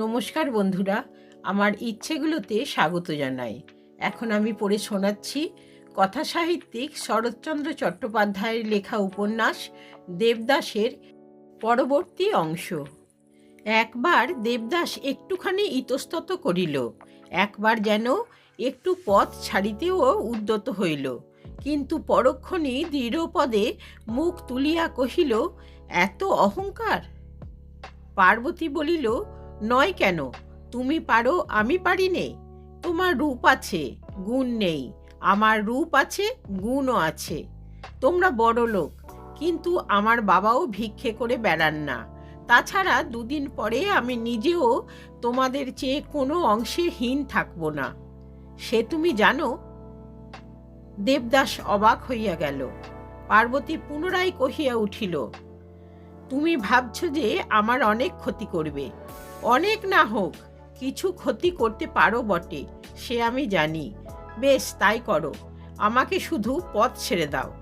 নমস্কার বন্ধুরা, আমার ইচ্ছেগুলোতে স্বাগত জানাই। এখন আমি পড়ে শোনাচ্ছি কথা সাহিত্যিক শরৎচন্দ্র চট্টোপাধ্যায়ের লেখা উপন্যাস দেবদাসের পরবর্তী অংশ। একবার দেবদাস একটুখানি ইতস্তত করিল, একবার যেন একটু পথ ছাড়িতেও উদ্যত হইল। কিন্তু পরক্ষণে দৃঢ়পদে মুখ তুলিয়া কহিল, এত অহংকার? পার্বতী বলিল নয় কেন? তুমি পারো, আমি পারি নে তোমার রূপ আছে, গুণ নেই। আমার রূপ আছে, গুণও আছে। তোমরা বড় লোক, কিন্তু আমার বাবাও ভিক্ষে করে বেড়ান না। তাছাড়া দুদিন পরে আমি নিজেও তোমাদের চেয়ে কোনো অংশে হীন থাকব না। সে তুমি জানো? দেবদাস অবাক হইয়া গেল। পার্বতী পুনরায় কহিয়া উঠিল, তুমি ভাবছ যে আমার অনেক ক্ষতি করবে। অনেক না হোক, কিছু ক্ষতি করতে পারো বটে, সে আমি জানি। বেশ, তাই করো। আমাকে শুধু পথ ছেড়ে দাও।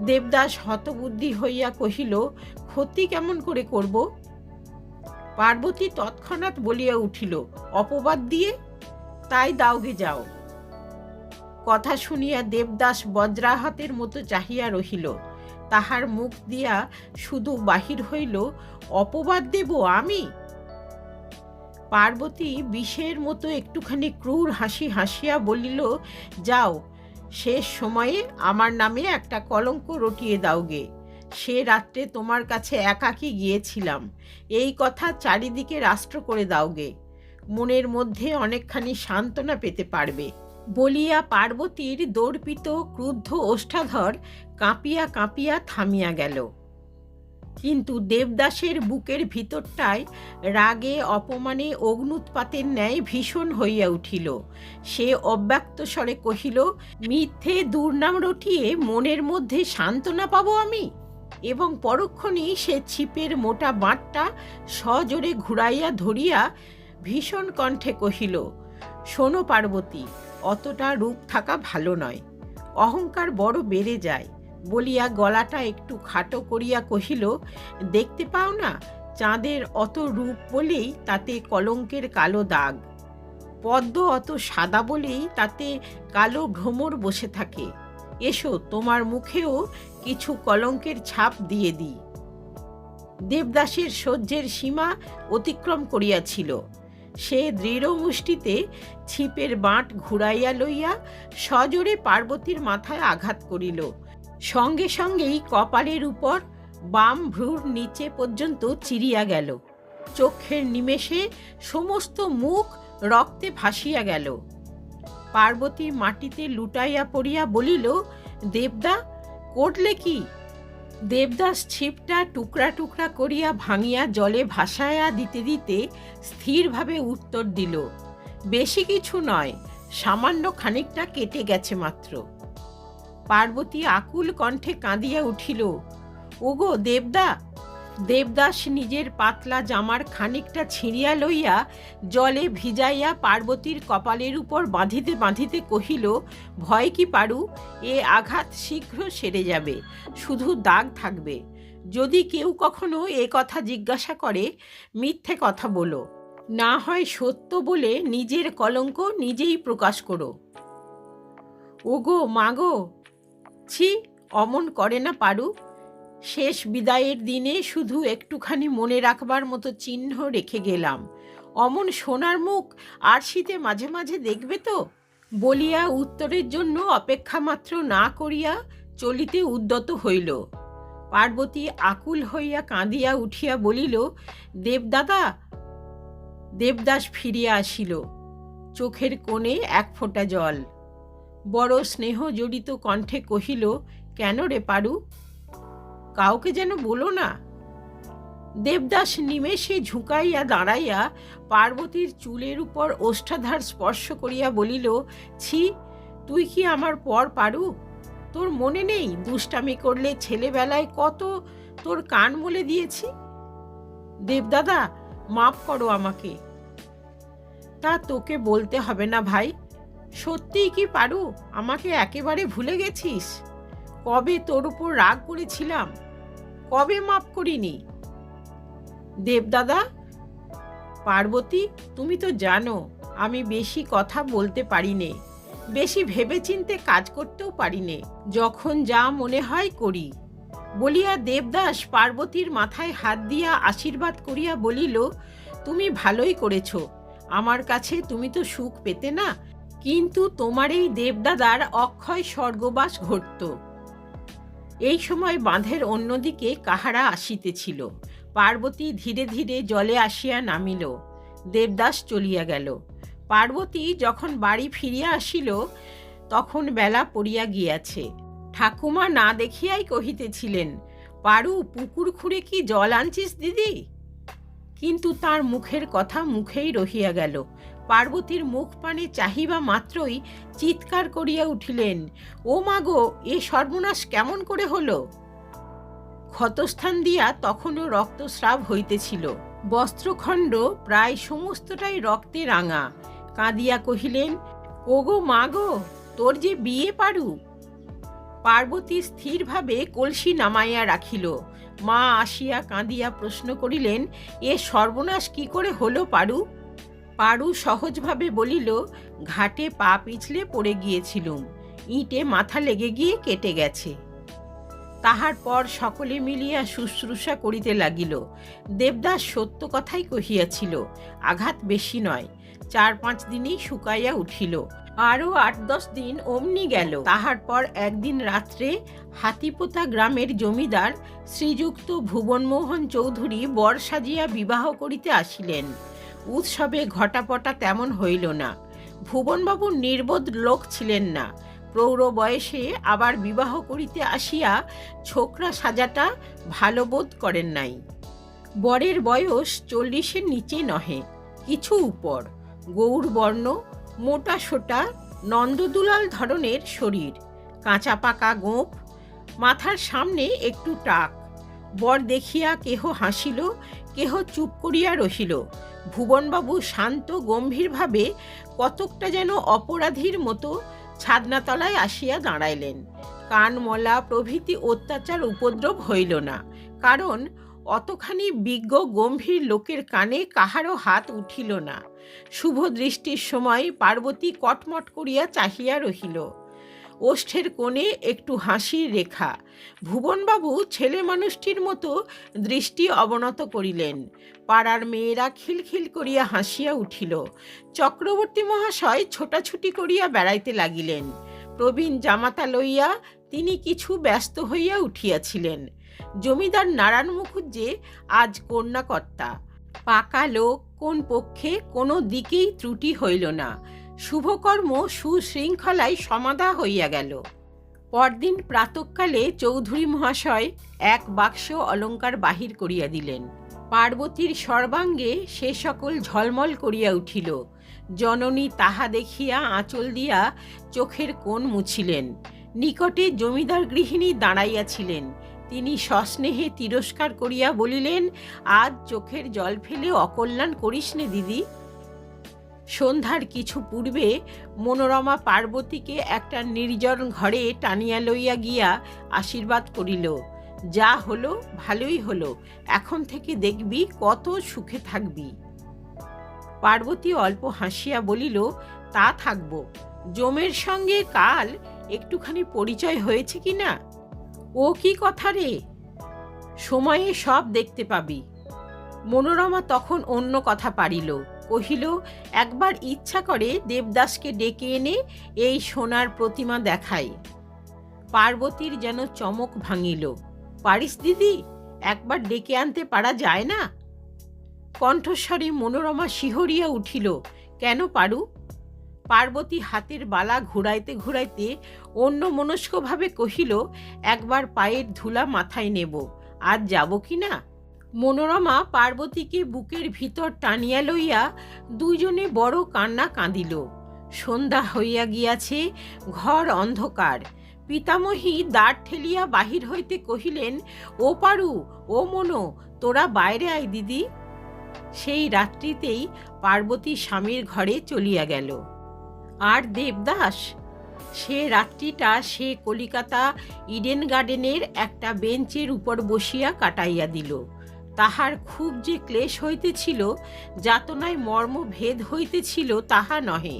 দেবদাস হতবুদ্ধি হইয়া কহিল, ক্ষতি কেমন করে করব? পার্বতী তৎক্ষণাৎ বলিয়া উঠিল, অপবাদ দিয়ে? তাই দাওগে যাও। কথা শুনিয়া দেবদাস বজ্রাহাতের মতো চাহিয়া রহিল। তাহার মুখ দিয়া শুধু বাহির হইল, অপবাদ দেব আমি? পার্বতী বিষের মতো একটুখানি ক্রূর হাসি হাসিয়া বলিল, যাও, শেষ সময়ে আমার নামে একটা কলঙ্ক রটিয়ে দাওগে সে রাত্রে তোমার কাছে একাকী গিয়েছিলাম। এই কথা চারিদিকে রাষ্ট্র করে দাওগে মনের মধ্যে অনেকখানি সান্ত্বনা পেতে পারবে। বলিয়া পার্বতীর দর্পিত ক্রুদ্ধ ওষ্ঠাধর কাঁপিয়া কাঁপিয়া থামিয়া গেল। কিন্তু দেবদাসের বুকের ভিতরটায় রাগে, অপমানে, অগ্নুৎপাতের ন্যায় ভীষণ হইয়া উঠিল। সে অব্যক্ত স্বরে কহিল, মিথ্যে দুর্নাম রটিয়ে মনের মধ্যে সান্ত্বনা পাবো আমি? এবং পরক্ষণেই সে ছিপের মোটা বাঁটটা সজোরে ঘুরাইয়া ধরিয়া ভীষণ কণ্ঠে কহিল, শোনো পার্বতী অতটা রূপ থাকা ভালো নয়। অহংকার বড় বেড়ে যায়, বলিয়া গলাটা একটু খাটো করিয়া কহিল, দেখতে পাও না, চাঁদের অত রূপ বলেই তাতে কলঙ্কের কালো দাগ। পদ্ম অত সাদা বলেই তাতে কালো ভ্রমর বসে থাকে। এসো, তোমার মুখেও কিছু কলঙ্কের ছাপ দিয়ে দিই। দেবদাসের সহ্যের সীমা অতিক্রম করিয়াছিল। সে দৃঢ় মুষ্টিতে ছিপের বাঁট ঘুরাইয়া লইয়া সজোরে পার্বতীর মাথায় আঘাত করিল। সঙ্গে সঙ্গেই কপালের উপর বাম ভ্রুর নিচে পর্যন্ত চিরিয়া গেল। চোখের নিমেষে সমস্ত মুখ রক্তে ভাসিয়া গেল। পার্বতী মাটিতে লুটাইয়া পড়িয়া বলিল, দেবদা, করলে কি? দেবদাস ছিপটা টুকরা টুকরা করিয়া ভাঙিয়া জলে ভাসায়া দিতে দিতে স্থিরভাবে উত্তর দিল, বেশি কিছু নয়, সামান্য খানিকটা কেটে গেছে মাত্র। পার্বতী আকুল কণ্ঠে কাঁদিয়া উঠিল, ওগো দেবদা দেবদাস নিজের পাতলা জামার খানিকটা ছিঁড়িয়া লইয়া জলে ভিজাইয়া পার্বতীর কপালের উপর বাঁধিতে বাঁধিতে কহিল, ভয় কি পারু? এ আঘাত শীঘ্র সেরে যাবে, শুধু দাগ থাকবে। যদি কেউ কখনো এ কথা জিজ্ঞাসা করে, মিথ্যে কথা বলো। না হয় সত্য বলে নিজের কলঙ্ক নিজেই প্রকাশ করো। ওগো মাগো ছি, অমন করে না পারু। শেষ বিদায়ের দিনে শুধু একটুখানি মনে রাখবার মতো চিহ্ন রেখে গেলাম। অমন সোনার মুখ আর শীতে মাঝে মাঝে দেখবে তো? বলিয়া উত্তরের জন্য অপেক্ষা মাত্র না করিয়া চলিতে উদ্যত হইল। পার্বতী আকুল হইয়া কাঁদিয়া উঠিয়া বলিল, দেবদাদা! দেবদাস ফিরিয়া আসিল, চোখের কোণে এক ফোঁটা জল। বড় স্নেহ জড়িত কণ্ঠে কহিল, কেন রে পারু? কাউকে যেন বলো না। দেবদাস নিমেষে ঝুঁকাইয়া দাঁড়াইয়া পার্বতীর চুলের উপর ওষ্ঠাধার স্পর্শ করিয়া বলিল, ছি, তুই কি আমার পর পারু? তোর মনে নেই দুষ্টামি করলে ছেলেবেলায় কত তোর কান মলে দিয়েছি? দেবদাদা, মাফ করো আমাকে। তা তোকে বলতে হবে না ভাই। সত্যিই কি পারু? আমাকে একেবারে ভুলে গেছিস? কবে তোর উপর রাগ করেছিলাম? কবে মাপ করিনি? দেবদাদা, পার্বতী, তুমি তো জানো, আমি বেশি কথা বলতে পারি নে বেশি ভেবেচিন্তে কাজ করতেও পারি নে যখন যা মনে হয় করি। বলিয়া দেবদাস পার্বতীর মাথায় হাত দিয়া আশীর্বাদ করিয়া বলিল, তুমি ভালোই করেছ, আমার কাছে তুমি তো সুখ পেতে না, কিন্তু তোমার এই দেবদাদার অক্ষয় স্বর্গবাস ঘটত। এই সময় বাঁধের অন্যদিকে কাহারা আসিতেছিল। পার্বতী ধীরে ধীরে জলে আসিয়া নামিল। দেবদাস চলিয়া গেল। পার্বতী যখন বাড়ি ফিরিয়া আসিল, তখন বেলা পড়িয়া গিয়াছে। ঠাকুমা না দেখিয়াই কহিতেছিলেন, পারু, পুকুর খুঁড়ে কি জল আনছিস দিদি? কিন্তু তার মুখের কথা মুখেই রহিয়া গেল। পার্বতীর মুখ পানে চাহিবা মাত্রই চিৎকার করিয়া উঠিলেন, ও মাগো এ সর্বনাশ কেমন করে হলো? ক্ষতস্থান দিয়া তখনও রক্তস্রাব হইতেছিল। বস্ত্রখণ্ড প্রায় সমস্তটাই রক্তে রাঙা। কাঁদিয়া কহিলেন, ওগো মাগো তোর যে বিয়ে পারু? পার্বতী স্থিরভাবে কলসি নামাইয়া রাখিল। মা আসিয়া কাঁদিয়া প্রশ্ন করিলেন, এ সর্বনাশ কি করে হলো পারু? পারু সহজভাবে বলিল, ঘাটে পা পিছলে পড়ে গিয়েছিলুম। ইঁটে মাথা লেগে গিয়ে কেটে গেছে। তাহার পর সকলে মিলিয়া শুশ্রূষা করিতে লাগিল। দেবদাস সত্য কথাই কহিয়াছিল, আঘাত বেশি নয়। চার পাঁচ দিনই শুকাইয়া উঠিল। আরও আট দশ দিন অমনি গেল। তাহার পর একদিন রাত্রে হাতিপোতা গ্রামের জমিদার শ্রীযুক্ত ভুবনমোহন চৌধুরী বর সাজিয়া বিবাহ করিতে আসিলেন। উৎসবে ঘটাপটা তেমন হইল না। ভুবনবাবু নির্বোধ লোক ছিলেন না। প্রৌঢ় বয়সে আবার বিবাহ করিতে আসিয়া ছোকরা সাজাটা ভালো বোধ করেন নাই। বরের বয়স চল্লিশের নিচে নহে, কিছু উপর। গৌর বর্ণ, মোটা সোটা, নন্দদুলাল ধরনের শরীর, কাঁচা পাকা গোঁপ মাথার সামনে একটু টাক। বর দেখিয়া কেহ হাসিল, কেহ চুপ করিয়া রহিল। ভুবনবাবু শান্ত, গম্ভীরভাবে কতকটা যেন অপরাধীর মতো ছাদনাতলায় আসিয়া দাঁড়াইলেন। কানমলা প্রভৃতি অত্যাচার উপদ্রব হইল না, কারণ অতখানি বিজ্ঞ, গম্ভীর লোকের কানে কাহারও হাত উঠিল না। শুভ দৃষ্টির সময় পার্বতী কটমট করিয়া চাহিয়া রহিল। ওষ্ঠের কোণে একটু হাসির রেখা। ভুবনবাবু ছেলে মানুষটির মতো দৃষ্টি অবনত করিলেন। পাড়ার মেয়েরা খিলখিল করিয়া হাসিয়া উঠিল। চক্রবর্তী মহাশয় ছোটাছুটি করিয়া বেড়াইতে লাগিলেন। প্রবীণ জামাতা লইয়া তিনি কিছু ব্যস্ত হইয়া উঠিয়াছিলেন। জমিদার নারায়ণ মুখুজ্জে আজ কন্যাকর্তা। পাকা লোক, কোন পক্ষে কোনো দিকেই ত্রুটি হইল না। শুভকর্ম সুশৃঙ্খলায় সমাধা হইয়া গেল। পরদিন প্রাতকালে চৌধুরী মহাশয় এক বাক্স অলঙ্কার বাহির করিয়া দিলেন। পার্বতীর সর্বাঙ্গে সে সকল ঝলমল করিয়া উঠিল। জননী তাহা দেখিয়া আঁচল দিয়া চোখের কোণ মুছিলেন। নিকটে জমিদার গৃহিণী দাঁড়াইয়াছিলেন। তিনি সস্নেহে তিরস্কার করিয়া বলিলেন, আজ চোখের জল ফেলে অকল্যাণ করিস দিদি। সন্ধ্যার কিছু পূর্বে মনোরমা পার্বতীকে একটা নির্জন ঘরে টানিয়া লইয়া গিয়া আশীর্বাদ করিল, যা হলো, ভালোই হলো, এখন থেকে দেখবি কত সুখে থাকবি। পার্বতী অল্প হাসিয়া বলিল, তা থাকব জমের সঙ্গে কাল একটুখানি পরিচয় হয়েছে কি না? ও কি কথা রে? সময়ে সব দেখতে পাবি। মনোরমা তখন অন্য কথা পারিল কহিল, একবার ইচ্ছা করে দেবদাসকে ডেকে এনে এই সোনার প্রতিমা দেখায় পার্বতীর যেন চমক ভাঙিল। পারিস দিদি, একবার ডেকে আনতে পারা যায় না? কণ্ঠস্বরে মনোরমা শিহরিয়া উঠিল, কেন পারু? পার্বতী হাতের বালা ঘুরাইতে ঘুরাইতে অন্য মনস্কভাবে কহিল, একবার পায়ের ধুলা মাথায় নেব, আজ যাব কি না? মনোরমা পার্বতীকে বুকের ভিতর টানিয়া লইয়া দুইজনে বড় কান্না কাঁদিল। সন্ধ্যা হইয়া গিয়াছে, ঘর অন্ধকার। পিতামহী দ্বার ঠেলিয়া বাহির হইতে কহিলেন, ও পারু, ও মনো, তোরা বাইরে আয় দিদি। সেই রাত্রিতেই পার্বতী স্বামীর ঘরে চলিয়া গেল। আর দেবদাস? সে রাত্রিটা সে কলিকাতা ইডেন গার্ডেনের একটা বেঞ্চের উপর বসিয়া কাটাইয়া দিল। তাহার খুব যে ক্লেশ হইতেছিল, যাতনায় মর্ম ভেদ হইতেছিল তাহা নহে।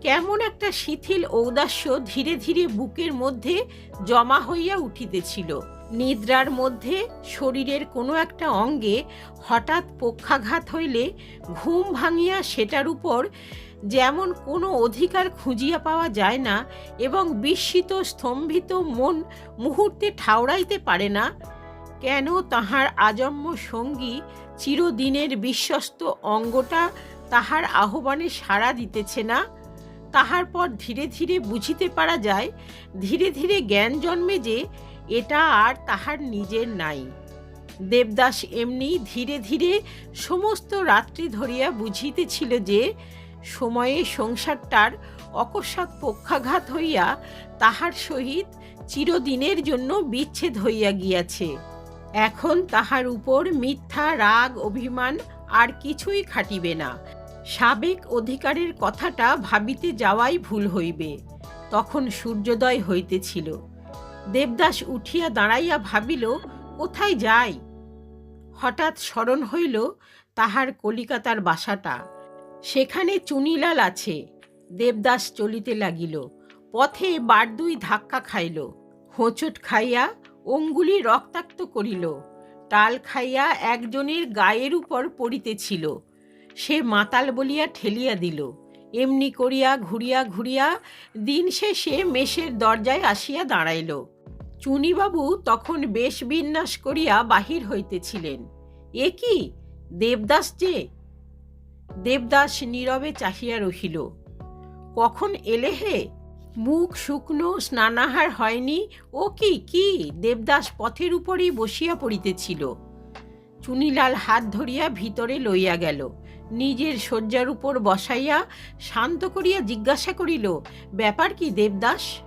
কেমন একটা শিথিল ঔদাস্য ধীরে ধীরে বুকের মধ্যে জমা হইয়া উঠিতেছিল। নিদ্রার মধ্যে শরীরের কোনো একটা অঙ্গে হঠাৎ পক্ষাঘাত হইলে ঘুম ভাঙিয়া সেটার উপর যেমন কোনো অধিকার খুঁজিয়া পাওয়া যায় না এবং বিস্মিত স্তম্ভিত মন মুহূর্তে ঠাউরাইতে পারে না কেন তাহার আজন্ম সঙ্গী চিরদিনের বিশ্বস্ত অঙ্গটা তাহার আহ্বানে সাড়া দিতেছে না? তাহার পর ধীরে ধীরে বুঝিতে পারা যায়, ধীরে ধীরে জ্ঞান জন্মে যে এটা আর তাহার নিজের নাই। দেবদাস এমনি ধীরে ধীরে সমস্ত রাত্রি ধরিয়া বুঝিতেছিল যে সময়ে সংসারটার অকস্মাৎ পক্ষাঘাত হইয়া তাহার সহিত চিরদিনের জন্য বিচ্ছেদ হইয়া গিয়াছে। এখন তাহার উপর মিথ্যা, রাগ, অভিমান আর কিছুই খাটিবে না। সাবেক অধিকারের কথাটা ভাবিতে যাওয়াই ভুল হইবে। তখন সূর্যোদয় হইতেছিল। দেবদাস উঠিয়া দাঁড়াইয়া ভাবিল, কোথায় যাই? হঠাৎ স্মরণ হইল তাহার কলিকাতার বাসাটা। সেখানে চুনিলাল আছে। দেবদাস চলিতে লাগিল। পথে বার দুই ধাক্কা খাইল। হোঁচট খাইয়া অঙ্গুলি রক্তাক্ত করিল। টাল খাইয়া একজনের গায়ের উপর পড়িতেছিল। সে মাতাল বলিয়া ঠেলিয়া দিল। এমনি করিয়া ঘুরিয়া ঘুরিয়া দিন শেষে মেষের দরজায় আসিয়া দাঁড়াইল। চুনিবাবু তখন বেশ বিন্যাস করিয়া বাহির হইতেছিলেন। এ কি? দেবদাস যে? দেবদাস নীরবে চাহিয়া রহিল। কখন এলে হে? মুখ শুকনো স্নানাহার হয়নি। ও কি কি? দেবদাস পথের উপরেই বসিয়া পড়িতেছিল। চুনিলাল হাত ধরিয়া ভিতরে লইয়া গেল। নিজের শয্যার উপর বসাইয়া শান্ত করিয়া জিজ্ঞাসা করিল, ব্যাপার কি দেবদাস?